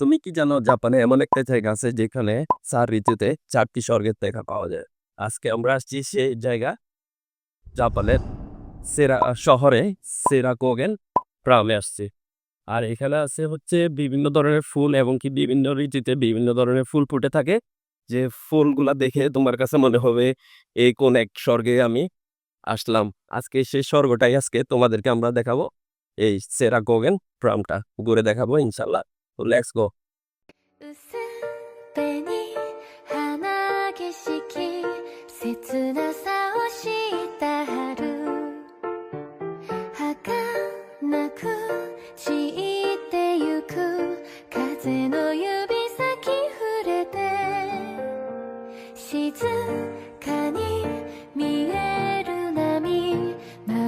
তুমি কি জানো জাপানে এমন একটা জায়গা আছে যেখানে চার ঋতুতে চারটি স্বর্গের দেখা পাওয়া যায়? আজকে আমরা আসছি সেই জায়গা, জাপানের সেরা শহরে সেরাকোগেন প্রামে আসছি। আর এখানে আছে হচ্ছে বিভিন্ন ধরনের ফুল এবং কি বিভিন্ন ঋতুতে বিভিন্ন ধরনের ফুল ফুটে থাকে। যে ফুলগুলা দেখে তোমার কাছে মনে হবে, এই কোন এক স্বর্গে আমি আসলাম। আজকে সেই স্বর্গটাই আজকে তোমাদেরকে আমরা দেখাবো। এই সেরা গোগেন ফ্রামটা ঘুরে দেখাবো ইনশাল্লাহ। তো লেটস গো।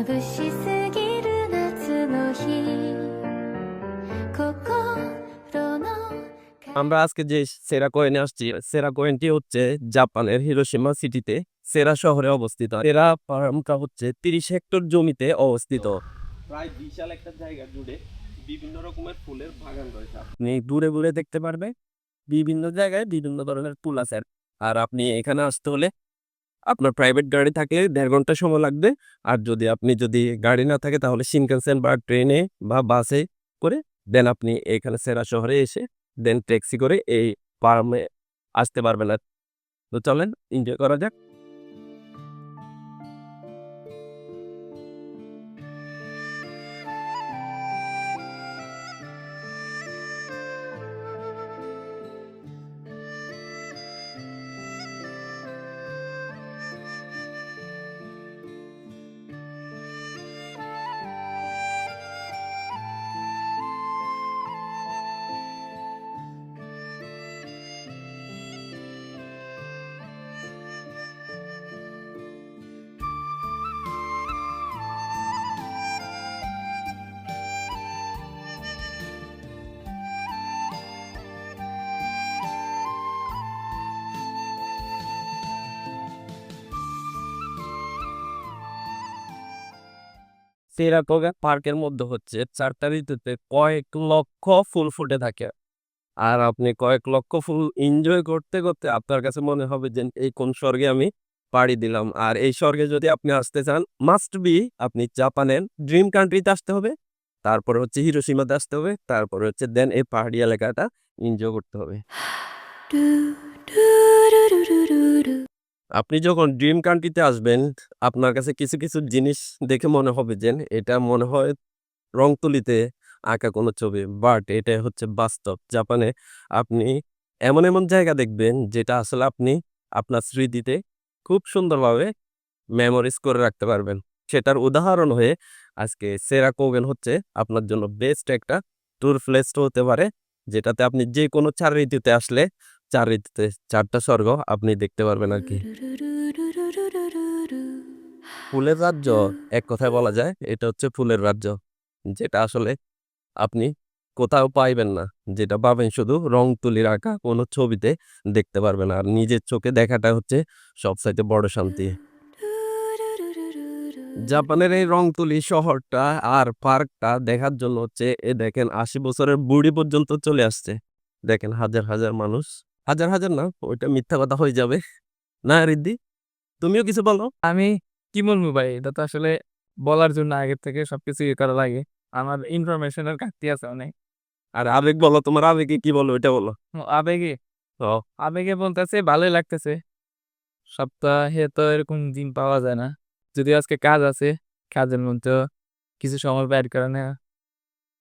眩しすぎる夏の日心の আমরা আজকে যে সেরা কোয়েনে আসছি সেরা কোয়েনটি হচ্ছে জাপানের হিরোশিমা সিটিতে সেরা শহরে অবস্থিত সেরা ফার্মটা হচ্ছে তিরিশ হেক্টর জমিতে অবস্থিত প্রায় বিশাল একটা জায়গা জুড়ে বিভিন্ন রকমের ফুলের বাগান রয়েছে আপনি দূরে দূরে দেখতে পারবে বিভিন্ন জায়গায় বিভিন্ন ধরনের ফুল আছে আর আপনি এখানে আসতে হলে আপনার প্রাইভেট গাড়ি থাকলে দেড় ঘণ্টা সময় লাগবে। আর যদি আপনি যদি গাড়ি না থাকে, তাহলে সিনকানসেন বা ট্রেনে বা বাসে করে দেন আপনি এখানে সেরা শহরে এসে, দেন ট্যাক্সি করে এই ফার্মে আসতে পারবেন আর। তো চলেন এনজয় করা যাক। সেরাটোগা পার্কের মধ্যে হচ্ছে চারটা ঋতুতে কয়েক লক্ষ ফুল ফুটে থাকে। আর আপনি কয়েক লক্ষ ফুল এনজয় করতে করতে আপনার কাছে মনে হবে যে, এই কোন স্বর্গে আমি পাড়ি দিলাম। আর এই স্বর্গে যদি আপনি আসতে চান মাস্ট বি আপনি জাপানের ড্রিম কান্ট্রিতে আসতে হবে। তারপরে হচ্ছে হিরোসীমাতে আসতে হবে। তারপরে হচ্ছে দেন এই পাহাড়ি এলাকাটা এনজয় করতে হবে। আপনি যখন ড্রিম কান্ট্রিতে আসবেন, আপনার কাছে কিছু কিছু জিনিস দেখে মনে হবে যে, এটা মনে হয় রংতুলিতে আঁকা কোনো ছবি। বাট এটা হচ্ছে বাস্তব। জাপানে আপনি এমন এমন জায়গা দেখবেন, যেটা আসলে আপনি আপনার স্মৃতিতে খুব সুন্দরভাবে মেমোরিজ করে রাখতে পারবেন। সেটার উদাহরণ হয়ে আজকে সেরা কোগেন হচ্ছে আপনার জন্য বেস্ট একটা ট্যুর প্লেস হতে পারে, যেটাতে আপনি যে কোনো চার ঋতুতে আসলে চার ঋতুতে চারটা স্বর্গ আপনি দেখতে পারবেন আর কি ফুলের রাজ্য, এক কথায় বলা যায়, এটা হচ্ছে ফুলের রাজ্য, যেটা আসলে আপনি কোথাও পাইবেন না, যেটা পাবেন শুধু রং তুলির আঁকা কোনো ছবিতে দেখতে পারবেন, আর নিজের চোখে দেখাটা হচ্ছে সবচাইতে বড় শান্তি। জাপানের এই রংতুলি শহরটা আর পার্কটা দেখার জন্য হচ্ছে, এ দেখেন আশি বছরের বুড়ি পর্যন্ত চলে আসছে। দেখেন হাজার হাজার মানুষ হাজার হাজার না ওইটা মিথ্যা কথা হয়ে যাবে। না রিদ্ধি তুমিও কিছু বলো। আমি কি বলব ভাই? এটা তো আসলে বলার জন্য আগের থেকে সবকিছু ইয়ে করা লাগে। আমার ইনফরমেশনের ঘাটতি আছে অনেক। আর আবেগ বলো তোমার আবেগে কি বলো ওইটা বলো। আবেগে? ও আবেগে বলতেছে ভালোই লাগতেছে। সপ্তাহে তো এরকম দিন পাওয়া যায় না। যদিও আজকে কাজ আছে কাজের মধ্যে কিছু সময় বের করে না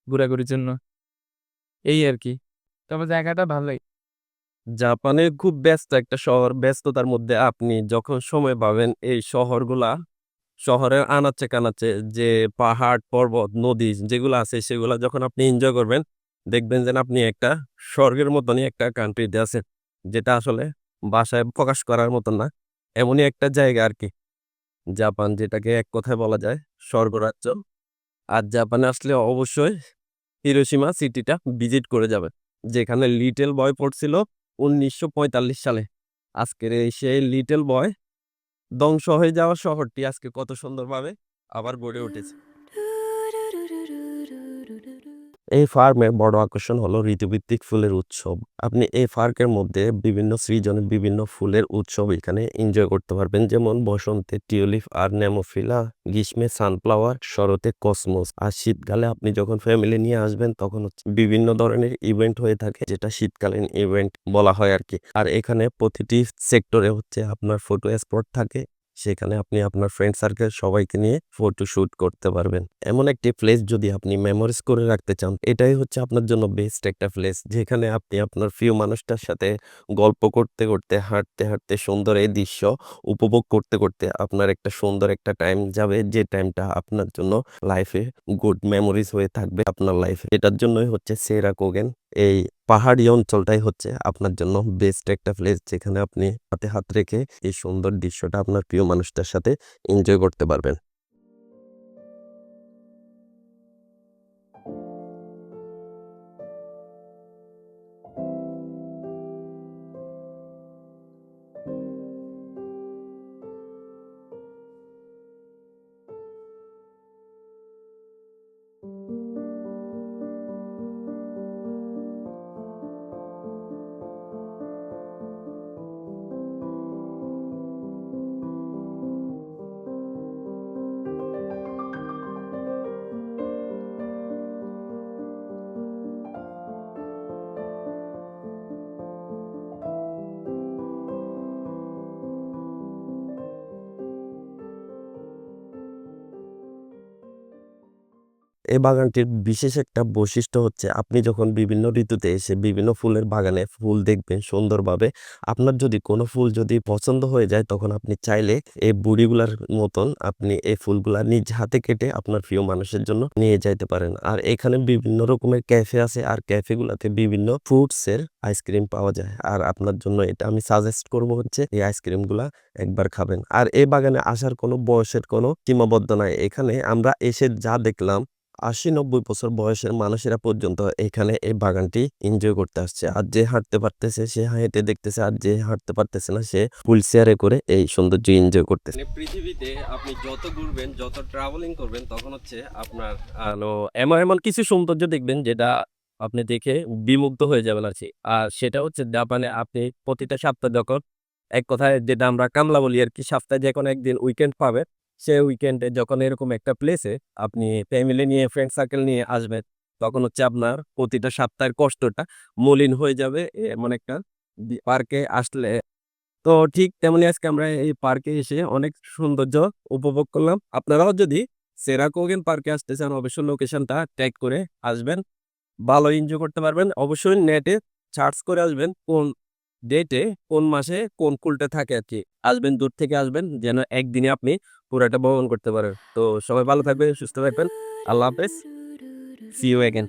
ঘোরাঘুরির জন্য। এই আর কি। তবে জায়গাটা ভালোই। জাপানে খুব ব্যস্ত একটা শহর, ব্যস্ততার মধ্যে আপনি যখন সময় পাবেন এই শহরগুলা, শহরের আনাচে কানাচে যে পাহাড়, পর্বত, নদী যেগুলো আছে সেগুলা যখন আপনি এনজয় করবেন, দেখবেন যেন আপনি একটা স্বর্গের মতনই একটা কান্ট্রিতে আছেন, যেটা আসলে বাসায় প্রকাশ করার মতন না, এমনই একটা জায়গা আর কি জাপান যেটাকে এক কথায় বলা যায় স্বর্গরাজ্য। আর জাপানে আসলে অবশ্যই হিরোশিমা সিটিটা ভিজিট করে যাবেন, যেখানে লিটল বয় পড়ছিল উনিশশো পঁয়তাল্লিশ সালে। আজকের এই সেই লিটল বয় ধ্বংস হয়ে যাওয়া শহরটি আজকে কত সুন্দরভাবে আবার গড়ে উঠেছে। এই ফার্মের বড় আকর্ষণ হলো ঋতুভিত্তিক ফুলের উৎসব। আপনি এই পার্কের মধ্যে বিভিন্ন সৃজনের বিভিন্ন ফুলের উৎসব এখানে এনজয় করতে পারবেন। যেমন বসন্তে টিউলিপ আর নেমোফিলা, গ্রীষ্মে সানফ্লাওয়ার, শরতে কসমোস আর শীতকালে আপনি যখন ফ্যামিলি নিয়ে আসবেন তখন বিভিন্ন ধরনের ইভেন্ট হয়ে থাকে, যেটা শীতকালীন ইভেন্ট বলা হয় আর কি আর এখানে প্রতিটি সেক্টরে হচ্ছে আপনার ফটো স্পট থাকে। সেখানে আপনি আপনার ফ্রেন্ড সার্কেল সবাইকে নিয়ে ফটো শুট করতে পারবেন। এমন একটি প্লেস যদি আপনি মেমোরিজ করে রাখতে চান, এটাই হচ্ছে আপনার জন্য বেস্ট একটা প্লেস যেখানে আপনি আপনার প্রিয় মানুষটার সাথে গল্প করতে করতে, হাঁটতে হাঁটতে সুন্দর এই দৃশ্য উপভোগ করতে করতে আপনার একটা সুন্দর একটা টাইম যাবে, যে টাইমটা আপনার জন্য লাইফে গুড মেমোরিজ হয়ে থাকবে আপনার লাইফে এটার জন্যই হচ্ছে সেরা কোগেন এই পাহাড়ি অঞ্চলটাই হচ্ছে আপনার জন্য বেস্ট একটা প্লেস যেখানে আপনি হাতে হাত রেখে এই সুন্দর দৃশ্যটা আপনার প্রিয় মানুষটার সাথে এনজয় করতে পারবেন। এই বাগানটির বিশেষ একটা বৈশিষ্ট্য হচ্ছে আপনি যখন বিভিন্ন ঋতুতে এসে বিভিন্ন ফুলের বাগানে ফুল দেখবেন সুন্দরভাবে, আপনার যদি কোনো ফুল যদি পছন্দ হয়ে যায় তখন আপনি চাইলে এই বুড়িগুলার মতন আপনি এই ফুলগুলা নিজ হাতে কেটে আপনার প্রিয় মানুষের জন্য নিয়ে যাইতে পারেন। আর এখানে বিভিন্ন রকমের ক্যাফে আছে আর ক্যাফেগুলাতে বিভিন্ন ফ্রুটসের আইসক্রিম পাওয়া যায়। আর আপনার জন্য এটা আমি সাজেস্ট করব হচ্ছে এই আইসক্রিমগুলা একবার খাবেন। আর এই বাগানে আসার কোনো বয়সের কোনো সীমাবদ্ধ নাই। এখানে আমরা এসে যা দেখলাম আশি নব্বই বছর বয়সের মানুষেরা পর্যন্ত এখানে এই বাগানটি এনজয় করতে আসছে। আর যে হাঁটতে পারতেছে সে হেঁটে দেখতেছে আর যে হাঁটতে পারতেছে না সে হুইল চেয়ারে করে এই সৌন্দর্য এনজয় করতেছে। পৃথিবীতে আপনি যত ঘুরবেন যত ট্রাভেলিং করবেন তখন হচ্ছে আপনার এমন এমন কিছু সৌন্দর্য দেখবেন যেটা আপনি দেখে বিমুগ্ধ হয়ে যাবেন আর কি। আর সেটা হচ্ছে জাপানে আপনি প্রতিটা সপ্তাহে যখন এক কথায় যেটা আমরা কামলা বলি আর কি সপ্তাহে যে কোনো একদিন উইকেন্ড পাবে সে উইকেন্ডে যখন এরকম একটা প্লেসে আপনি ফ্যামিলি নিয়ে ফ্রেন্ড সার্কেল নিয়ে আসবেন, তখন হচ্ছে আপনার প্রতিটা সপ্তাহের কষ্টটা মলিন হয়ে যাবে এমন একটা পার্কে আসলে। তো ঠিক তেমনি আজকে আমরা এই পার্কে এসে অনেক সৌন্দর্য উপভোগ করলাম। আপনারাও যদি সেরাকোগেন পার্কে আসতে চান, অবশ্যই লোকেশনটা ট্যাগ করে আসবেন। ভালো এনজয় করতে পারবেন। অবশ্যই নেটে সার্চ করে আসবেন কোন ডেটে কোন মাসে কোন কুলটা থাকে আর কি। আসবেন, দূর থেকে আসবেন, যেন একদিনে আপনি পুরোটা ভ্রমণ করতে পারেন তো সবাই ভালো থাকবে সুস্থ থাকবেন। আল্লাহ হাফেজ। C you again